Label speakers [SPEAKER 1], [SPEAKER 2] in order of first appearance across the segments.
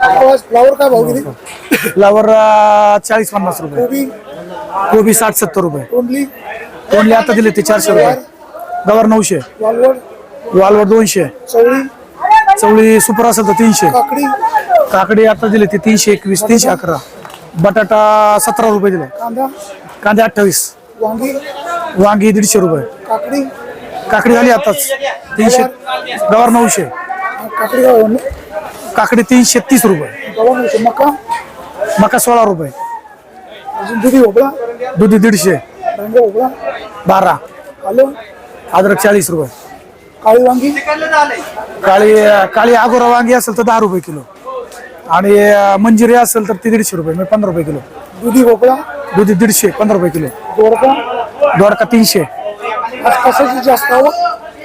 [SPEAKER 1] Flower काय भाव गेली
[SPEAKER 2] फ्लावर चाळीस पन्नास रुपये.
[SPEAKER 1] कोबी?
[SPEAKER 2] कोबी साठ सत्तर रुपये.
[SPEAKER 1] तोंडली
[SPEAKER 2] तोंडली आता दिले ते चारशे रुपये. गवार नऊशे.
[SPEAKER 1] वालवड?
[SPEAKER 2] वालवर दोनशे.
[SPEAKER 1] चवळी?
[SPEAKER 2] चवळी सुपर असेल तर तीनशे.
[SPEAKER 1] काकडी?
[SPEAKER 2] काकडी आता दिले ते तीनशे एकवीस तीनशे अकरा. बटाटा सतरा रुपये दिले.
[SPEAKER 1] कांदा?
[SPEAKER 2] कांदे अठ्ठावीस.
[SPEAKER 1] वांगी?
[SPEAKER 2] वांगी दीडशे रुपये.
[SPEAKER 1] काकडी?
[SPEAKER 2] काकडी झाली आताच. तीनशे. गवार नऊशे.
[SPEAKER 1] काकडी
[SPEAKER 2] काकडी तीनशे तीस रुपये.
[SPEAKER 1] मका?
[SPEAKER 2] मका सोळा रुपये.
[SPEAKER 1] अजून दुधी भोपळा?
[SPEAKER 2] दुधी दीडशे.
[SPEAKER 1] भोपळा?
[SPEAKER 2] बारा.
[SPEAKER 1] आलं
[SPEAKER 2] अद्रक चाळीस रुपये.
[SPEAKER 1] काळी वांगी?
[SPEAKER 2] काळी काळी आगोरा वांगी असेल तर दहा रुपये किलो. आणि मंजिरी असेल तर ती दीडशे रुपये म्हणजे पंधरा रुपये किलो.
[SPEAKER 1] दुधी भोपळा?
[SPEAKER 2] दुधी दीडशे पंधरा रुपये किलो.
[SPEAKER 1] दोडका?
[SPEAKER 2] दोडका तीनशे.
[SPEAKER 1] आज कशाची जास्त आवक?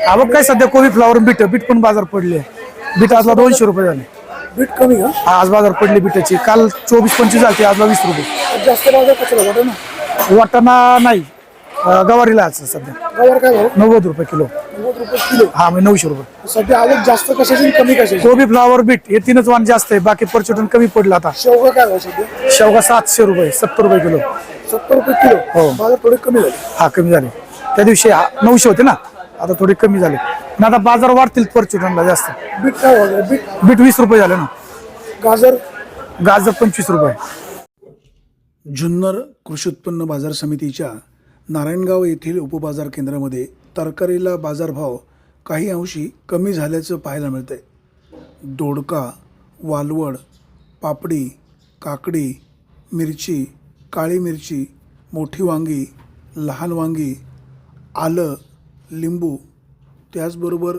[SPEAKER 2] आवक काय सध्या कोबी फ्लावर बीट बीट पण बाजार पडले बीट आजला दोनशे रुपये झाले.
[SPEAKER 1] बीट कमी का
[SPEAKER 2] आज बाजार पडली बीटाची. काल चोवीस पंचवीस झाली आजला वीस रुपये.
[SPEAKER 1] आज जास्त बाजार कशाला वाटत ना
[SPEAKER 2] वाटाणा नाही. अं, गवारीला आज सध्या.
[SPEAKER 1] गवार काय भाव?
[SPEAKER 2] नव्वद रुपये किलो.
[SPEAKER 1] नव्वद रुपये किलो.
[SPEAKER 2] हा म्हणजे नऊशे रुपये.
[SPEAKER 1] सध्या आवक जास्त कशाची आणि कमी कशाची?
[SPEAKER 2] कोबी फ्लावर बीट हे तीनच वाण जास्त आहे. बाकी पर्यटन कमी पडलं आता.
[SPEAKER 1] शेवगा काय भाव सध्या?
[SPEAKER 2] शेवगा सातशे रुपये सत्तर रुपये किलो.
[SPEAKER 1] सत्तर रुपये किलो.
[SPEAKER 2] हो.
[SPEAKER 1] बाजार थोडे कमी झाले.
[SPEAKER 2] हा कमी झाले. त्या दिवशी हा- नऊशे होते ना? आता थोडे कमी झाले. आता बाजार वाढतील पर्यटनला जास्त.
[SPEAKER 1] बीट काय? बीट?
[SPEAKER 2] बीट वीस रुपये झाले ना.
[SPEAKER 1] गाजर?
[SPEAKER 2] गाजर पंचवीस रुपये.
[SPEAKER 1] जुन्नर कृषी उत्पन्न बाजार समितीच्या नारायणगाव येथील उपबाजार केंद्रामध्ये तरकारीला बाजारभाव काही अंशी कमी झाल्याचं पाहायला मिळतंय. दोडका वालवड पापडी काकडी मिरची काळी मिरची मोठी वांगी लहान वांगी आलं लिंबू त्याचबरोबर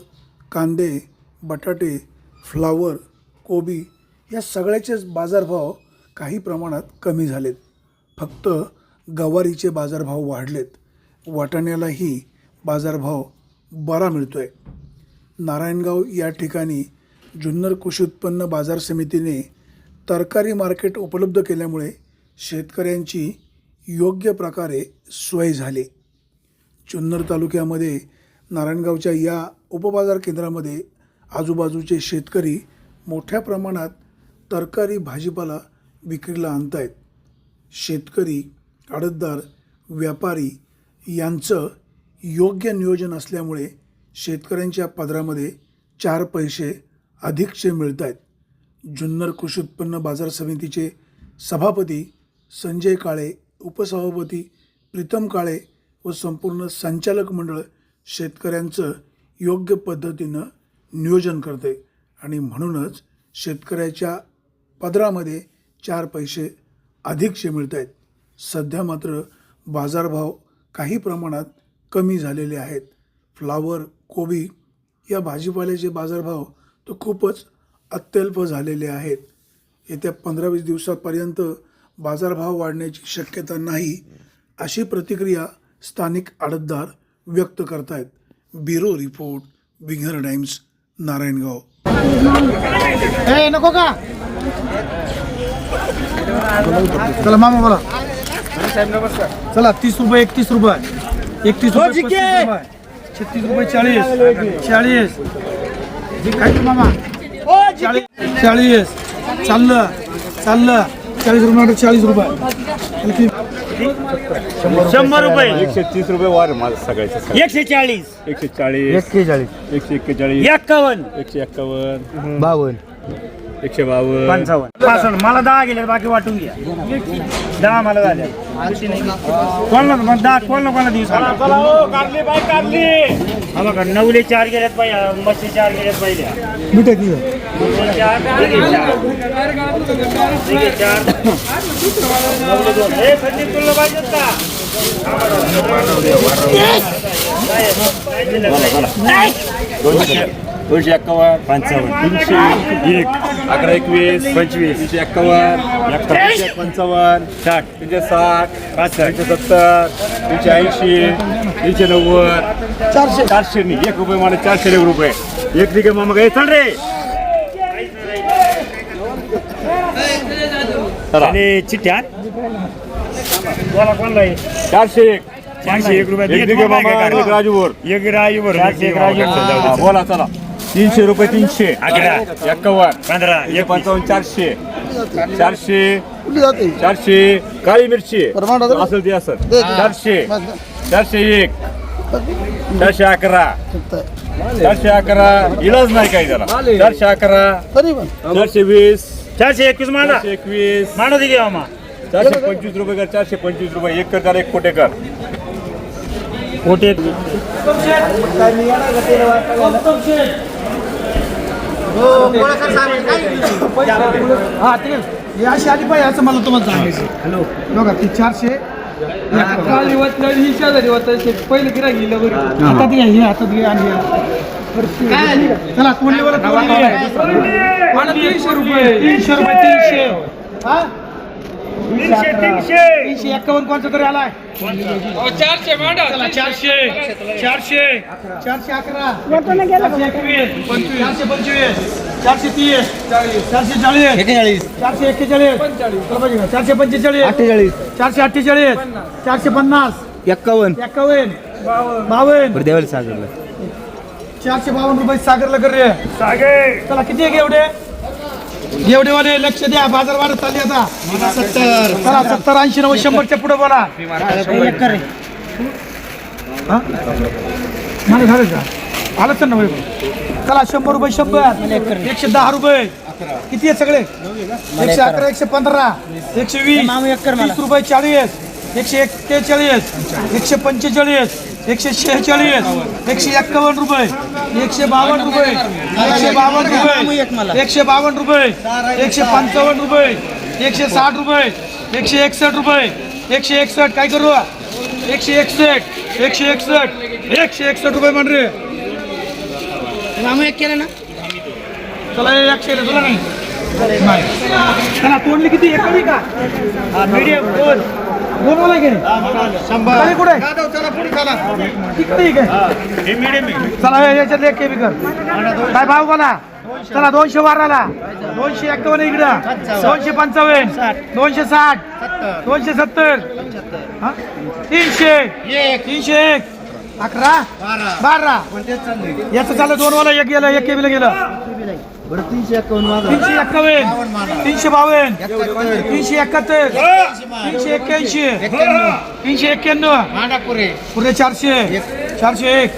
[SPEAKER 1] कांदे बटाटे फ्लावर कोबी या सगळ्याचेच बाजारभाव काही प्रमाणात कमी झालेत. फक्त गवारीचे बाजारभाव वाढलेत. वाटाण्यालाही बाजारभाव बरा मिळतो आहे नारायणगाव या ठिकाणी जुन्नर कृषी उत्पन्न बाजार समितीने तरकारी मार्केट उपलब्ध केल्यामुळे शेतकऱ्यांची योग्य प्रकारे सोय झाली. जुन्नर तालुक्यामध्ये नारायणगावच्या या उपबाजार केंद्रामध्ये आजूबाजूचे शेतकरी मोठ्या प्रमाणात तरकारी भाजीपाला विक्रीला आणत आहेत शेतकरी आडतदार व्यापारी यांचं योग्य नियोजन असल्यामुळे शेतकऱ्यांच्या पदरामध्ये चार पैसे अधिकचे मिळत आहेत जुन्नर कृषी उत्पन्न बाजार समितीचे सभापती संजय काळे उपसभापती प्रीतम काळे व संपूर्ण संचालक मंडळ शेतकऱ्यांचं योग्य पद्धतीनं नियोजन करते. आणि म्हणूनच शेतकऱ्याच्या पदरामध्ये चार पैसे अधिकचे मिळत आहेत सध्या मात्र बाजारभाव काही प्रमाणात कमी झालेले आहेत. फ्लावर कोबी या भाजीपाल्याचे बाजारभाव तर खूपच अत्यल्प झालेले आहेत. येत्या पंधरा वीस दिवसापर्यंत बाजारभाव वाढण्याची शक्यता नाही अशी प्रतिक्रिया स्थानिक आडतदार व्यक्त करतायत. Bureau report Winger Times Narayangaon.
[SPEAKER 2] नको का? चला मामा बोला. चला तीस रुपये एकतीस रुपये. एकतीस रुपये रुपये. छत्तीस रुपये चाळीस. चाळीस. काय मामा. चाळीस चाळीस. चाललं. चाललं. चाळीस रुपये चाळीस रुपये.
[SPEAKER 3] शंभर रुपये.
[SPEAKER 4] एकशे तीस रुपये वार माझं सगळ्याचे सगळे.
[SPEAKER 3] एकशे चाळीस.
[SPEAKER 4] एकशे चाळीस.
[SPEAKER 2] एक्केचाळीस
[SPEAKER 4] एकशे एक्केचाळीस.
[SPEAKER 3] एक्कावन्न.
[SPEAKER 4] एकशे एक्कावन्न.
[SPEAKER 2] बावन्न.
[SPEAKER 4] एकशे बावन्न.
[SPEAKER 3] पंचावन्न. पासष्ट. मला दहा गेले बाकी वाटून घ्या. दहा मला झाल्या कोणाला मग दहा कोणाला कोणाला दिवस बघा नऊले चार गेल्यात पाहिजे मच्छी चार गेल्यात पहिल्या
[SPEAKER 2] मिठा किती
[SPEAKER 3] चार दोन. हे संदीप तुला पाहिजेत का?
[SPEAKER 4] दोनशे एक्कावन्न पंचावन्न. तीनशे एक. अकरा एकवीस. पंचवीस. तीनशे एक्कावन्न. तीनशे पंचावन्न. साठ. तीनशे साठ. तीनशे सत्तर. तीनशे ऐंशी. तीनशे नव्वद. चारशे. चारशे नाही. एक रुपये मला चारशे एक रुपये. एक आहे मामा काय चल रे.
[SPEAKER 3] आणि चिठ्ठ्या
[SPEAKER 4] चारशे एक.
[SPEAKER 3] चारशे एक रुपये
[SPEAKER 4] एक राजूवर.
[SPEAKER 3] एक राजूवर. चारशे एक राजूवर.
[SPEAKER 4] हा, बोला चला. तीनशे रुपये तीनशे. अकरा एक्कावन्न
[SPEAKER 3] पंधरा
[SPEAKER 4] एक पंचावन्न चारशे. चारशे. चारशे. काळी मिरची. असेल ते असेल चारशे. चारशे एक. चारशे अकरा. चारशे अकरा. इलाज नाही काही त्याला. चारशे अकरा. चारशे वीस.
[SPEAKER 3] चारशे एकवीस मांडा.
[SPEAKER 4] एकवीस.
[SPEAKER 3] मांडू दे घ्या मामा.
[SPEAKER 4] चारशे पंचवीस रुपये कर चारशे पंचवीस रुपये. एक कर त्याला एक कोटे कर.
[SPEAKER 3] कोटे
[SPEAKER 2] हा ते? हे अशी आली पाहिजे असं मला तुम्हाला सांगायचं बघा ती चारशे.
[SPEAKER 5] काल नाही ही शेजारी होत पहिलं गिरा गेलं बरं.
[SPEAKER 2] हातात घ्या हे हातात घ्या आणि हे. चला तोंडली.
[SPEAKER 5] मला तीनशे रुपये
[SPEAKER 2] तीनशे रुपये. तीनशे. हा?
[SPEAKER 3] तीनशे तीनशे.
[SPEAKER 2] तीनशे एक्कावन्न कोणता तरी आलाय.
[SPEAKER 5] चारशे
[SPEAKER 2] चारशे. चारशे. चारशे अकरा. चारशे चारशे पंचवीस. चारशे तीस. चारशे चाळीस. चारशे एक्केचाळीस. पाहिजे का? चारशे पंचेचाळीस. चारशे अठ्ठेचाळीस. चारशे पन्नास.
[SPEAKER 6] एक्कावन्न
[SPEAKER 2] एक्कावन्न बावन्न.
[SPEAKER 6] देवाला साजरलं
[SPEAKER 2] चारशे बावन्न रुपये सागरला कर रे
[SPEAKER 3] सागे
[SPEAKER 2] चला किती आहे एवढे? एवढे वाले लक्ष द्या बाजार वाढत चालली आता. सत्तर चला सत्तर ऐंशी नव्वद शंभरच्या पुढे बोला. हा? मला झालं का? आलंच ना होय चला शंभर रुपये शंभर. एकशे दहा रुपये. किती आहे सगळे? एकशे अकरा एकशे पंधरा एकशे वीस रुपये चाळीस एकशे एक्केचाळीस एकशे पंचेचाळीस एकशे शेहेचाळीस एकशे एक्कावन्न रुपये एकशे बावन्न रुपये एकशे बावन्न रुपये एकशे बावन्न रुपये एकशे पंचावन्न रुपये एकशे साठ रुपये एकशे एकसष्ट रुपये एकशे एकसष्ट काय करू? एकशे एकसष्ट एकशे एकसष्ट एकशे एकसष्ट रुपये म्हण रे चला हे एकशे रे, तुला नाही. चला तोंडली किती? एक कमी का? मीडियम दोन. शंभर। कुठे?
[SPEAKER 3] आहे.
[SPEAKER 2] चला हे याच्यात एक केमी कर. काय भाव बोला? चला दोनशे बाराला दोनशे एक्कावन्न इकडं. दोनशे पंचावन्न. दोनशे साठ. दोनशे सत्तर? तीनशे. तीनशे एक. अकरा. बारा. याचं चाललं दोन वाला एक गेलं एक केमीला गेलं. तीनशे एक्कावन्न तीनशे बावन्न तीनशे एकाहत्तर. तीनशे एक्क्याऐंशी. तीनशे एक्क्याण्णव. पुढे चारशे. चारशे एक.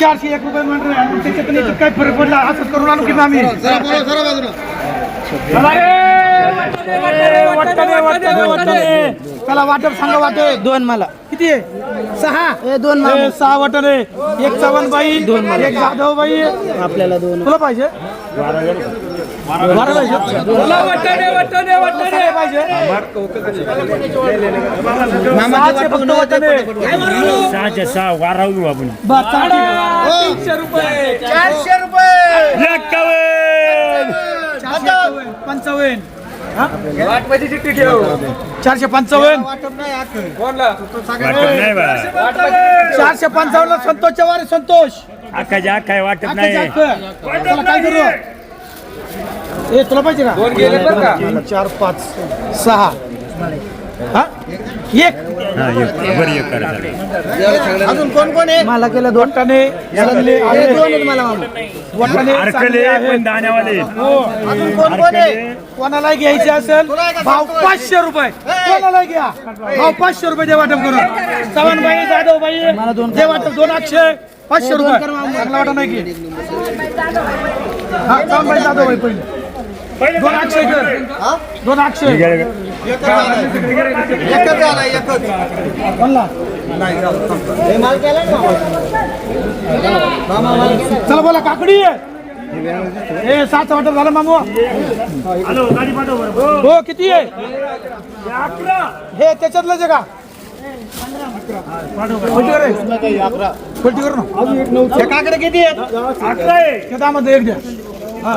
[SPEAKER 2] चारशे एक रुपये म्हणून आणि त्याच्यात काय फरक पडला? असंच करून आणू की आम्ही. चला वाटप सांगा वाटे
[SPEAKER 6] दोन मला.
[SPEAKER 2] किती आहे? सहा?
[SPEAKER 6] दोन
[SPEAKER 2] सहा वाटाणे एक चव्हाणबाई दोन एक जाधवबाई.
[SPEAKER 6] आपल्याला दोन.
[SPEAKER 2] तुला पाहिजे?
[SPEAKER 3] सहा वारा आपण.
[SPEAKER 5] तीनशे रुपये.
[SPEAKER 2] चारशे पंचावन्न. हा?
[SPEAKER 5] वाटपाची चिठ्ठी ठेव
[SPEAKER 2] चारशे पंचावन्न.
[SPEAKER 5] कोणला?
[SPEAKER 3] वाटत नाही बा.
[SPEAKER 2] चारशे पंचावन्न संतोष चव्हाण संतोष.
[SPEAKER 3] अख्खाच्या अख्खा वाटत
[SPEAKER 2] अख्खं
[SPEAKER 3] नाही.
[SPEAKER 2] जातं. चला काय करू? ए तुला पाहिजे का?
[SPEAKER 5] दोन गेले बरं का?
[SPEAKER 2] तीन, चार पाच सहा. हा? एक.
[SPEAKER 3] हा, एक. बरं एक करा चालेल.
[SPEAKER 2] अजून कोण कोण आहे? मला केलं दोन आहेत.
[SPEAKER 3] पण दाण्यावाले.
[SPEAKER 2] हो. अजून कोण कोण आहे? कोणाला घ्यायचे असेल भाव पाचशे रुपये. कोणाला घ्या. भाव पाचशे रुपये दे वाटप करून. चव्हाणबाई जाधवबाई दे वाटप. दोन अक्षय पाचशे रुपये. चांगला वाटा नाही की हा चव्हाणबाई जाधवबाई पहिले. दोन अक्षय कर. दोन अक्षय. बोला चला बोला काकडी. आहे ए सात वाटप झालं मामू.
[SPEAKER 3] हॅलो गाडी पाठव बरं.
[SPEAKER 2] हो किती आहे? हे त्याच्यातलं जे का? पलटी कर रे. पलटी कर ना? हे काकडे किती आहेत?
[SPEAKER 3] अकरा आहे.
[SPEAKER 2] हे त्यामध्ये एक द्या. हा.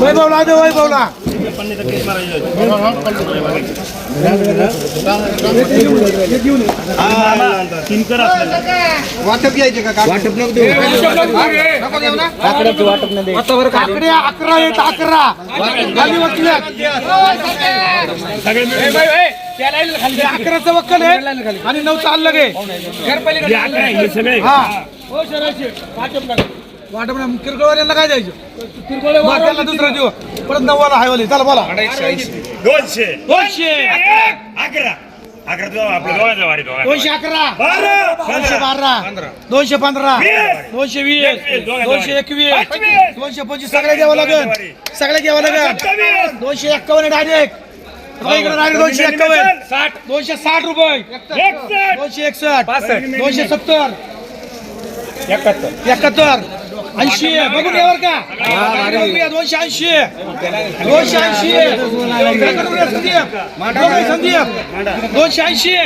[SPEAKER 2] वैभवला दे वैभवला.
[SPEAKER 3] तीन कर आपल्याला
[SPEAKER 2] काकड्या अकरा आहेत अकरा. खाली बसल्यात
[SPEAKER 3] सगळे मिळून
[SPEAKER 2] हे अकराचं वक्कल आहे आणि नऊ चाललं गे
[SPEAKER 3] हे
[SPEAKER 2] वाटप नाही. किरकोळ यांना काय द्यायचं? किरकोळ दुसरा देऊ परत नव्वाला हाय वाले चला बोला.
[SPEAKER 3] दोनशे.
[SPEAKER 2] दोनशे.
[SPEAKER 3] अकरा. तुझा वारी
[SPEAKER 2] दोनशे अकरा.
[SPEAKER 3] बारा.
[SPEAKER 2] दोनशे बारा. दोनशे पंधरा. दोनशे वीस. दोनशे. एकवीस. दोनशे पंचवीस. सगळे घ्यावं लागेल. सगळे घ्यावं लागेल. दोनशे एक्कावन्न डायरेक्ट दोनशे एक्कावन्न.
[SPEAKER 3] साठ.
[SPEAKER 2] दोनशे साठ रुपये. दोनशे एकसष्ट. दोनशे सत्तर.
[SPEAKER 3] एकाहत्तर.
[SPEAKER 2] एकाहत्तर. ऐंशी. बघून यावर का? दोनशे ऐंशी. दोनशे ऐंशी. संदीप. दोनशे ऐंशी.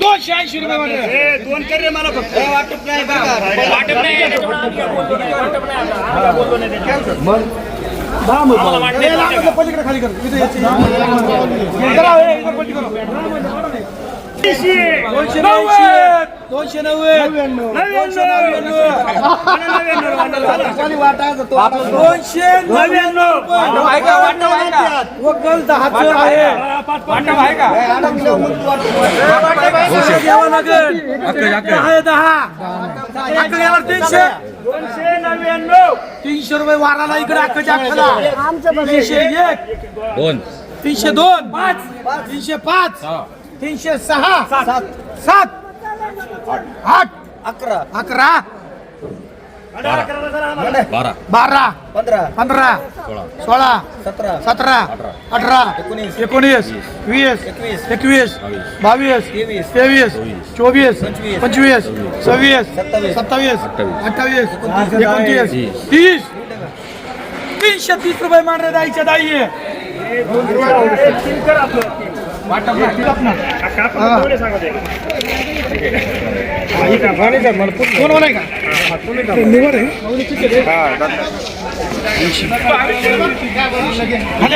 [SPEAKER 2] दोनशे ऐंशी रुपये वाटत
[SPEAKER 3] हे दोन कर रे मला फक्त. वाटप नाही
[SPEAKER 2] पलीकडे खाली कर. दोनशे दोनशे नव्याण्णव. दोनशे नव्याण्णव. दहाचं आहे लागेल. दहा दहा. तीनशे
[SPEAKER 3] दोनशे नव्याण्णव
[SPEAKER 2] तीनशे रुपये वाराला इकडे अख्खाच्या अख्खाला तीनशे एक. दोन. तीनशे दोन. पाच. तीनशे पाच. तीनशे सहा. सात. सात. आठ अकरा. अकरा. बारा. पंधरा. पंधरा. सोळा. सतरा. सतरा. अठरा. एकोणीस. वीस. एकवीस. बावीस. तेवीस. चोवीस. पंचवीस. सव्वीस. सत्तावीस. अठ्ठावीस. एकोणतीस. तीस. तीनशे तीस रुपये मांडरे दाईच्या दाई. आहे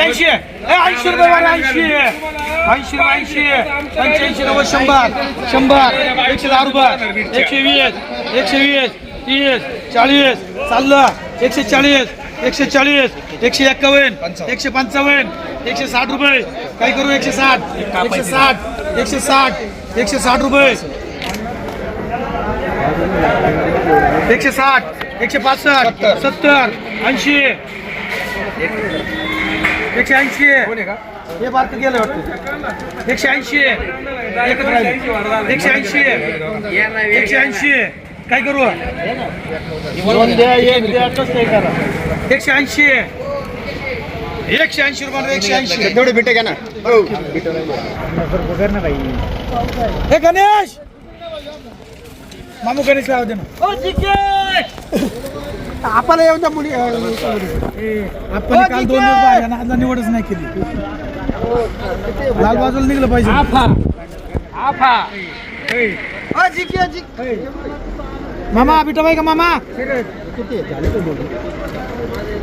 [SPEAKER 2] ऐंशी. ऐंशी रुपये वाले ऐंशी. ऐंशी रुपये ऐंशी. पंच्याऐंशी नव्वद शंभर. शंभर. एकशे दहा रुपये. एकशे वीस. एकशे वीस. तीस. चाळीस. चाललं. एकशे चाळीस. एकशे चाळीस एकशे एक्कावन्न एकशे पंचावन्न एकशे साठ रुपये. काय करू एकशे साठ एकशे साठ एकशे साठ एकशे साठ रुपये. एकशे साठ एकशे पासष्ट सत्तर. ऐंशी. एकशे ऐंशी. हे बारक गेलं वाटतं. एकशे ऐंशी. एकशे ऐंशी. एकशे ऐंशी. काय करू? एकशे ऐंशी. एकशे ऐंशी रुपये एकशे ऐंशी.
[SPEAKER 4] तेवढे भेटे घ्या ना.
[SPEAKER 2] हे. गणेश! मामू गणेश राहू दे ना. आपल्याला येऊ द्या मुली. आपण काल दोन दिवस आहे ना, आज निवडच नाही केली. लाल बाजूला निघलं पाहिजे. मामा बिटाबाई का मामा?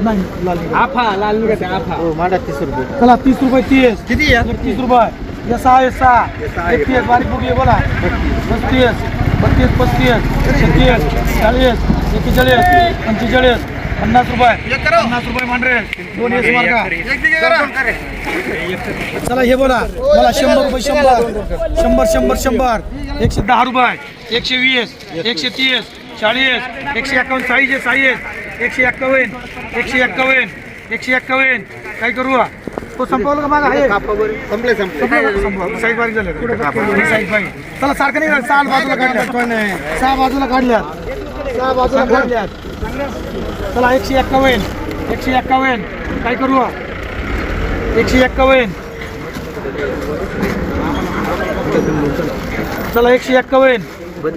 [SPEAKER 2] नाही लाल आफा लाल चला तीस रुपये तीस. किती तीस रुपये. या सहा सहा एकतीस बारीक बुगली बोला. पस्तीस बत्तीस पस्तीस छत्तीस चाळीस एक्केचाळीस पंचेचाळीस. पन्नास रुपये. पन्नास रुपये मांडरे. दोन एस मार्का. चला हे बोला. बोला शंभर रुपये शंभर. शंभर शंभर शंभर. एकशे दहा रुपये. एकशे वीस. एकशे तीस. चाळीस. एकशे साईज आहे साईज एकशे एक्कावन्न. एकशे एक्कावन्न. एकशे एक्कावन्न. काय करू? तो संपवलं का माझा? आहे
[SPEAKER 4] संपले संपले.
[SPEAKER 2] साईज बारीक झालं साईज बारीक. चला सारखं नाही. सहा बाजूला काढल्यात सहा बाजूला काढल्यात सहा बाजूला काढल्यात. चला एकशे एक्कावन्न. एकशे एक्कावन्न. काय करू एकशे एक्कावन्न. चला एकशे एक्कावन्न.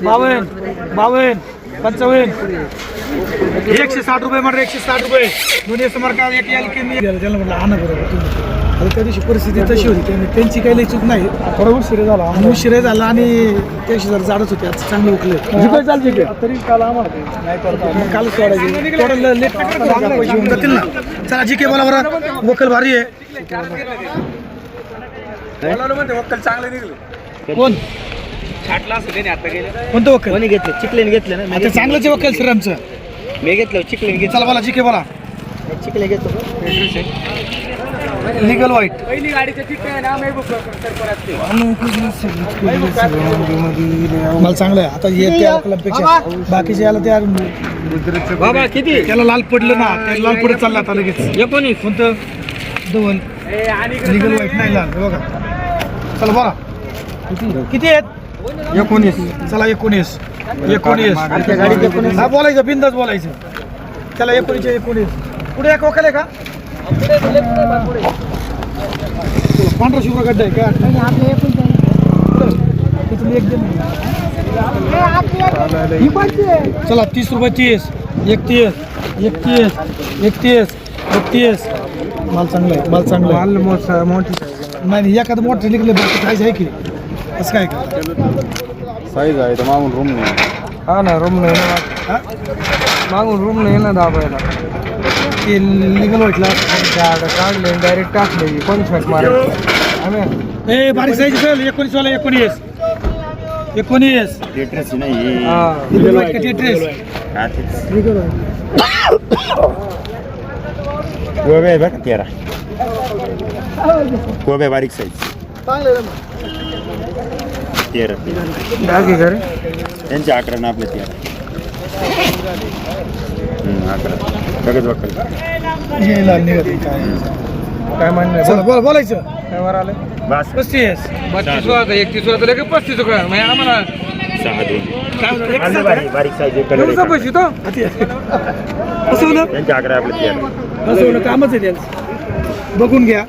[SPEAKER 2] बावन्न. बावन्न. पंचावन्न. एकशे साठ रुपये म्हणा एकशे साठ रुपये. दोन्ही समोर का एक याल की मी त्याला म्हटलं आणा बरोबर त्या दिवशी परिस्थिती तशी होती. त्यांनी त्यांची काही लई चूक नाही. थोडा उशिर झाला. आणि उशिर झाला आणि त्याशी जर जाडच होते. आज चांगले उकले चालते तरी काल आम्हाला नाही काल सोडायचे. थोडं लेट पैसे होऊन जातील ना. चला जी के बोला बरं. वकल भारी आहे. कोण? कोणतं वकल?
[SPEAKER 6] कोणी घेतलं? चिकलेन घेतलं ना?
[SPEAKER 2] आता चांगलंच आहे वकील श्रीरामचं
[SPEAKER 6] मी घेतलं चिकलेन घेतलं.
[SPEAKER 2] चला बोला जी के बोला.
[SPEAKER 6] चिकले घेतो.
[SPEAKER 2] लिगल वाईट
[SPEAKER 5] पहिली गाडीच्या चिठ्ठ्या आहे ना महबूब सरपराजचे.
[SPEAKER 2] मला चांगलं आहे. आता त्या क्लबपेक्षा बाकीचे याला त्या
[SPEAKER 5] बाबा किती?
[SPEAKER 2] त्याला लाल पडलं ना त्याला लाल पडत चालला आता लगेच.
[SPEAKER 5] एकोणीस
[SPEAKER 2] कोणतं? दोन लिगल वाईट नाही लाल बघा. चला बघा किती? आहेत? एकोणीस. चला एकोणीस. एकोणीस. हा बोलायचं बिंदाच बोलायचं. त्याला एकोणीस एकोणीस. पुढे एक आहे का? पांढरा शुभ्र गड्डा आहे. का. चला तीस रुपये तीस एकतीस एकतीस एकतीस एकतीस माल चांगला आहे माल चांगला माल मोठी नाही नाही, एखादं मोठं निघलं बाकी काहीच आहे की? असं काय का?
[SPEAKER 4] साईज आहे तर मागून रूम नाही.
[SPEAKER 5] हा ना रूम नाही ना.
[SPEAKER 2] हा?
[SPEAKER 5] मागून रूम नाही ना दाबायला.
[SPEAKER 2] ते लिगल वाटला
[SPEAKER 5] झाड काढले डायरेक्ट टाकले. कोण छट मारे
[SPEAKER 2] ए बारीक साईज चल एकोणीस वाला एकोणीस. एकोणीस.
[SPEAKER 4] टेट्रेस नाही.
[SPEAKER 2] टेट्रेस
[SPEAKER 4] गोबे आहे बघा तेरा. गोबे बारीक साईज. तेरा.
[SPEAKER 5] डागे घर
[SPEAKER 4] त्यांचे अकरा ना आपले तेरा.
[SPEAKER 2] काय
[SPEAKER 5] काय म्हणणं
[SPEAKER 2] चला बोला बोलायचं.
[SPEAKER 5] काय वर आलं?
[SPEAKER 4] बस.
[SPEAKER 2] पस्तीस.
[SPEAKER 5] बत्तीस होता एकतीस होता लगेच पस्तीस होता म्हणजे आम्हाला तो
[SPEAKER 2] कामच आहे त्यांचं. बघून घ्या.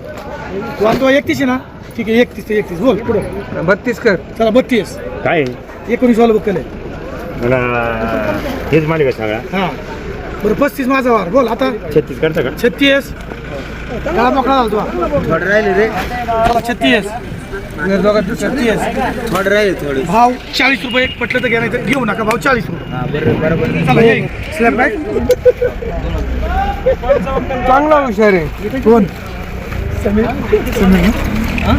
[SPEAKER 2] वाटतो एकतीस आहे ना? ठीक आहे एकतीस ते एकतीस. बोल पुढं.
[SPEAKER 5] बत्तीस कर.
[SPEAKER 2] चला बत्तीस.
[SPEAKER 4] काय?
[SPEAKER 2] एकोणीस वाला बघ आहे
[SPEAKER 4] मला हेच मालिका सगळा
[SPEAKER 2] हां. बरं पस्तीस माझा वार. बोल आता.
[SPEAKER 4] छत्तीस करता का?
[SPEAKER 2] छत्तीस. काळा मोकळा झाला तुला
[SPEAKER 5] राहिले रे.
[SPEAKER 2] चला छत्तीस. छत्तीस.
[SPEAKER 5] थोडे राहिले थोडे.
[SPEAKER 2] भाव चाळीस रुपये एक पटलं तर घ्या नाही तर घेऊ नका भाव चाळीस रुपये. चला हे स्लॅब काय
[SPEAKER 5] चांगला हुशार आहे
[SPEAKER 2] कोण? समीर. समीर ना?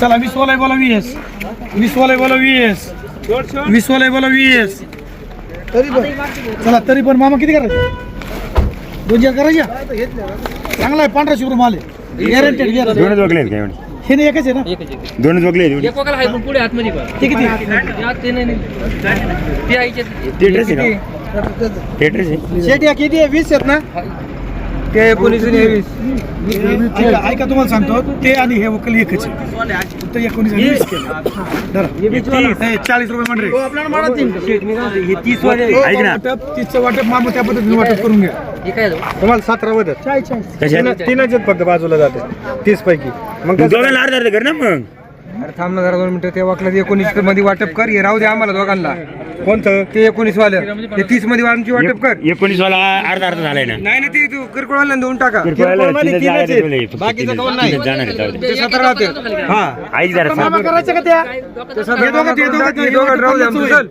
[SPEAKER 2] चला वीस वाला बोला वीस वीस वाला बोला वीस वीस वाला बोला वीस. तरी पण. चला तरी पण. मामा किती करायचे? दोन चार करायच्या चांगला आहे पांढरा शुभ्र माल आहे. गॅरंटेड गॅरंटेड
[SPEAKER 4] दोनच आहेत एवढे?
[SPEAKER 2] हे नाही एकच आहे ना?
[SPEAKER 4] दोनच आहेत
[SPEAKER 5] एक आहे पण पुढे आतमध्ये
[SPEAKER 2] ते किती
[SPEAKER 5] ते नाही नाही ते आईचे
[SPEAKER 4] टेट्रेस आहे ना टेट्रेस आहे.
[SPEAKER 2] शेट या किती आहे? वीस आहेत ना?
[SPEAKER 5] ते एकोणीस आणि वीस
[SPEAKER 2] ऐका ऐका तुम्हाला सांगतो. ते आणि हे वकील एकच आहे. फक्त एकोणीस आणि वीस केलं धरा. हे चाळीस रुपये म्हणले
[SPEAKER 5] हे तीस वाले
[SPEAKER 4] ऐक ना.
[SPEAKER 2] वाटप तिथचं वाटप मामा त्या पद्धतीने वाटप करून घ्या.
[SPEAKER 5] हे काय
[SPEAKER 2] तुम्हाला सतरा मध्ये
[SPEAKER 4] कशा?
[SPEAKER 2] तीनच आहेत फक्त बाजूला जाते. तीस पैकी. मग
[SPEAKER 4] दोघांना अर्धा अर्धा कर ना मग.
[SPEAKER 5] अरे थांब ना जरा दोन मिनिटं. ते वाकलं एकोणीसमध्ये वाटप कर. हे राहू दे आम्हाला दोघांना.
[SPEAKER 2] कोणतं?
[SPEAKER 5] ते एकोणीस वालं ते तीसमध्ये आमची वाटप कर.
[SPEAKER 4] एकोणीस वाला अर्धा अर्धा झालाय ना.
[SPEAKER 5] नाही ना ते तू किरकोळ वाल्याला देऊन टाका.
[SPEAKER 4] किरकोळवाले तीनच जागा आहेत. बोले. फक्त
[SPEAKER 5] बाकीचं
[SPEAKER 4] तीनच-
[SPEAKER 5] कोण नाही.
[SPEAKER 4] तीनच जाणार आहेत, जाऊ दे.
[SPEAKER 5] ते सतरा राहते हा.
[SPEAKER 4] ऐक जरा
[SPEAKER 2] मामा
[SPEAKER 4] सांग.
[SPEAKER 2] करायचं का त्या?
[SPEAKER 5] हे दोघं ते दोघं ते दोघं राहू दे आमचं चल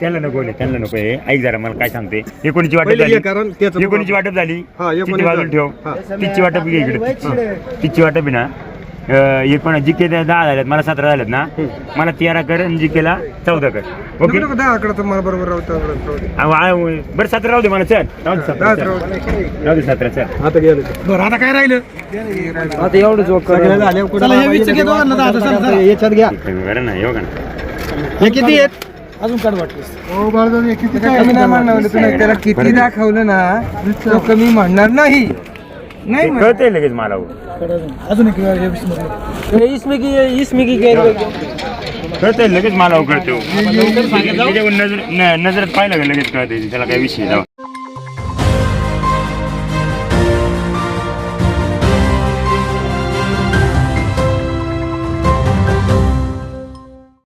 [SPEAKER 4] त्यांना नको त्यांना नको हे. ऐक जरा मला काय सांगते. एकोणीची वाटप
[SPEAKER 2] पहिले
[SPEAKER 4] झाली.
[SPEAKER 2] त्याचं-
[SPEAKER 4] एकोणीची वाटप झाली.
[SPEAKER 2] हा, एकोणीस
[SPEAKER 4] तिची बाजूला ठेव.
[SPEAKER 2] हा.
[SPEAKER 4] तिची वाटप घे इकडे तिची वाटप आहे ना. एकूण जिके दहा झाल्यात मला सतरा झाल्यात ना. मला तेरा कर आणि जिकेला चौदा कर. ओके
[SPEAKER 5] नको दहा आकडा तर मला बरोबर राहू दे.
[SPEAKER 4] बरं सतरा राहू दे मला चल. राहू दे सतरा चल.
[SPEAKER 5] राहू दे.
[SPEAKER 4] राहू दे सतरा चल.
[SPEAKER 2] आता गेलं. बरं आता काय राहिलं?
[SPEAKER 5] आता एवढं जोक
[SPEAKER 2] चला हे वीसचं घे दोघांना दहा, दहा, चला, चला.
[SPEAKER 5] याच्यात घ्या.
[SPEAKER 4] बरं ना येऊ का ना.
[SPEAKER 5] हे किती आहेत?
[SPEAKER 2] अजून काढ वाटलं
[SPEAKER 5] हो बाळदादा किती कमी नाही म्हणणार म्हणजे तुला त्याला किती दाखवलं ना तो कमी म्हणणार नाही. नाही
[SPEAKER 4] ते कळतंय लगेच मला हो.
[SPEAKER 2] अजून एक वेळा हे वीस मधलं.
[SPEAKER 5] इसमें की इसमें की
[SPEAKER 4] कळतंय लगेच मला हो, कळतो नजर न- नजरात पाहिलं का लगेच कळतंय? त्याला काय विषय